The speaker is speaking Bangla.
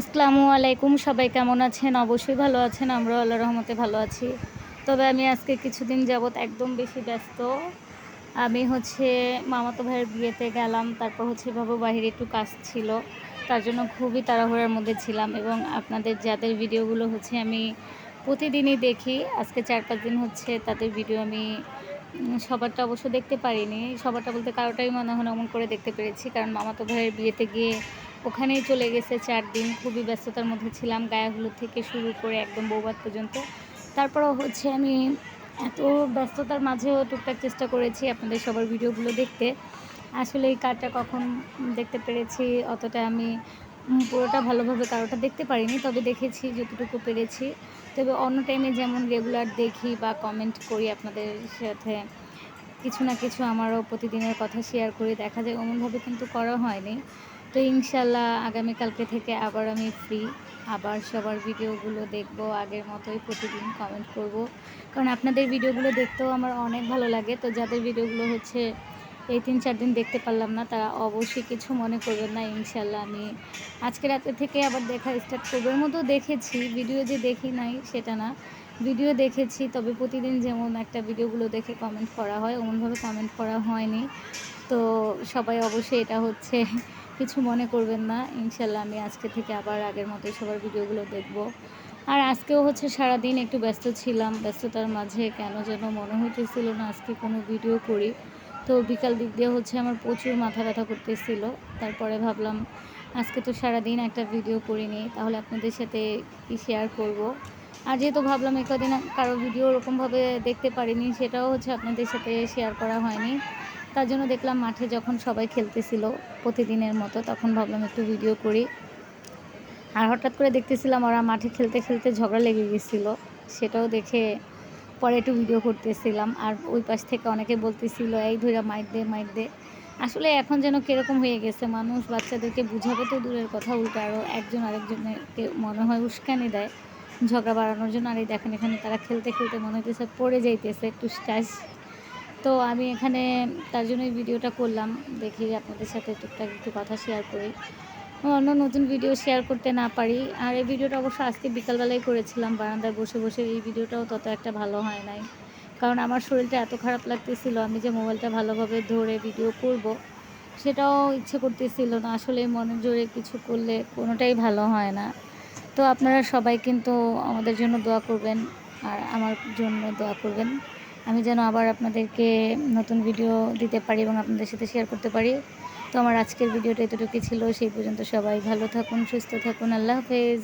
আসসালামু আলাইকুম, সবাই কেমন আছেন? অবশ্যই ভালো আছেন, আমরাও আল্লাহ রহমতে ভালো আছি। তবে আমি আজকে কিছুদিন যাবৎ একদম বেশি ব্যস্ত। আমি হচ্ছে মামাতো ভাইয়ের বিয়েতে গেলাম, তারপর হচ্ছে বাবু বাহিরে একটু কাজ ছিল, তার জন্য খুবই তাড়াহুড়ার মধ্যে ছিলাম এবং আপনাদের যাদের ভিডিওগুলো হচ্ছে আমি প্রতিদিনই দেখি, আজকে চার পাঁচ দিন হচ্ছে তাদের ভিডিও আমি সবারটা অবশ্য দেখতে পারিনি। সবারটা বলতে কারোটাই মনে হয় অমন করে দেখতে পেরেছি, কারণ মামাতো ভাইয়ের বিয়েতে গিয়ে ওখানেই চলে গেছে চার দিন। খুবই ব্যস্ততার মধ্যে ছিলাম, গায়ে হলুদ থেকে শুরু করে একদম বৌবাদ পর্যন্ত। তারপরও হচ্ছে আমি এত ব্যস্ততার মাঝেও টুকটাক চেষ্টা করেছি আপনাদের সবার ভিডিওগুলো দেখতে। আসলে এই কার্ডটা কখন দেখতে পেরেছি, অতটা আমি পুরোটা ভালোভাবে কারোটা দেখতে পারিনি, তবে দেখেছি যতটুকু পেরেছি। তবে অন্য টাইমে যেমন রেগুলার দেখি বা কমেন্ট করি আপনাদের সাথে, কিছু না কিছু আমারও প্রতিদিনের কথা শেয়ার করি, দেখা যায় অমনভাবে কিন্তু করা হয়নি। তো ইনশাল্লাহ আগামীকালকে থেকে আবার আমি ফ্রি আবার সবার ভিডিওগুলো দেখব, আগের মতোই প্রতিদিন কমেন্ট করব। কারণ আপনাদের ভিডিওগুলো দেখতেও আমার অনেক ভালো লাগে। তো যাদের ভিডিওগুলো হচ্ছে এই তিন চার দিন দেখতে পারলাম না, তারা অবশ্যই কিছু মনে করবেন না, ইনশাল্লাহ আমি আজকে রাতে থেকে আবার দেখা স্টার্ট করব। এর মধ্যেও দেখেছি ভিডিও যে দেখি নাই সেটা না। ভিডিও দেখেছি, তবে প্রতিদিন যেমন একটা ভিডিওগুলো দেখে কমেন্ট করা হয়, ওমনভাবে কমেন্ট করা হয়নি। তো সবাই অবশ্যই এটা হচ্ছে কিছু মনে করবেন না। ইনশাল্লাহ আমি আজকে থেকে আবার আগের মতোই সবার ভিডিওগুলো দেখব। আর আজকেও হচ্ছে সারাদিন একটু ব্যস্ত ছিলাম। ব্যস্ততার মাঝে কেন যেন মনে হইতেছিল না আজকে কোনো ভিডিও করি। তো বিকাল দিক দিয়ে হচ্ছে আমার প্রচুর মাথা ব্যথা করতেছিল। তারপরে ভাবলাম আজকে তো সারাদিন একটা ভিডিও করিনি, তাহলে আপনাদের সাথে কি শেয়ার করব? আর যেহেতু ভাবলাম একদিন কদিন কারও ভিডিও ওরকমভাবে দেখতে পারিনি, সেটাও হচ্ছে আপনাদের সাথে শেয়ার করা হয়নি। তার জন্য দেখলাম মাঠে যখন সবাই খেলতেছিল প্রতিদিনের মতো, তখন ভাবলাম একটু ভিডিও করি। আর হঠাৎ করে দেখতেছিলাম ওরা মাঠে খেলতে খেলতে ঝগড়া লেগে গেছিল, সেটাও দেখে পরে একটু ভিডিও করতেছিলাম। আর ওই পাশ থেকে অনেকে বলতেছিল, এই ধৈরা মাইক দে মাইক দে। আসলে এখন যেন কীরকম হয়ে গেছে, মানুষ বাচ্চাদেরকে বুঝাবে তো দূরের কথা, উল্টো আরও একজন আরেকজনকে মনে হয় উস্কানি দেয়। ঝগড়া বাড়ানোর জন্য, আর এই দেখেন এখানে তারা খেলতে খেলতে মনে হইতেছে পড়ে যাইতেছে, একটু স্টাইস তো আমি এখানে তার জন্যই ভিডিওটা করলাম। দেখি আপনাদের সাথে টুকটাক একটু কথা শেয়ার করি। অন্য নতুন ভিডিও শেয়ার করতে না পারি। আর এই ভিডিওটা অবশ্য আজকে বিকালবেলায় করেছিলাম। বারান্দায় বসে বসে এই ভিডিওটাও তত একটা ভালো হয় নাই। কারণ আমার শরীরটা এত খারাপ লাগতেছিল, আমি যে মোবাইলটা ভালোভাবে ধরে ভিডিও করব, সেটাও ইচ্ছে করতেছিল না। আসলে মনে জোরে কিছু করলে কোনোটাই ভালো হয় না। তো আপনারা সবাই কিন্তু আমাদের জন্য দোয়া করবেন। আর আমার জন্য দোয়া করবেন। আমি যেন আবার আপনাদেরকে নতুন ভিডিও দিতে পারি এবং আপনাদের সাথে শেয়ার করতে পারি। তো আমার আজকের ভিডিওটা এতটুকু ছিল, সেই পর্যন্ত সবাই ভালো থাকুন, সুস্থ থাকুন, আল্লাহ হাফেজ।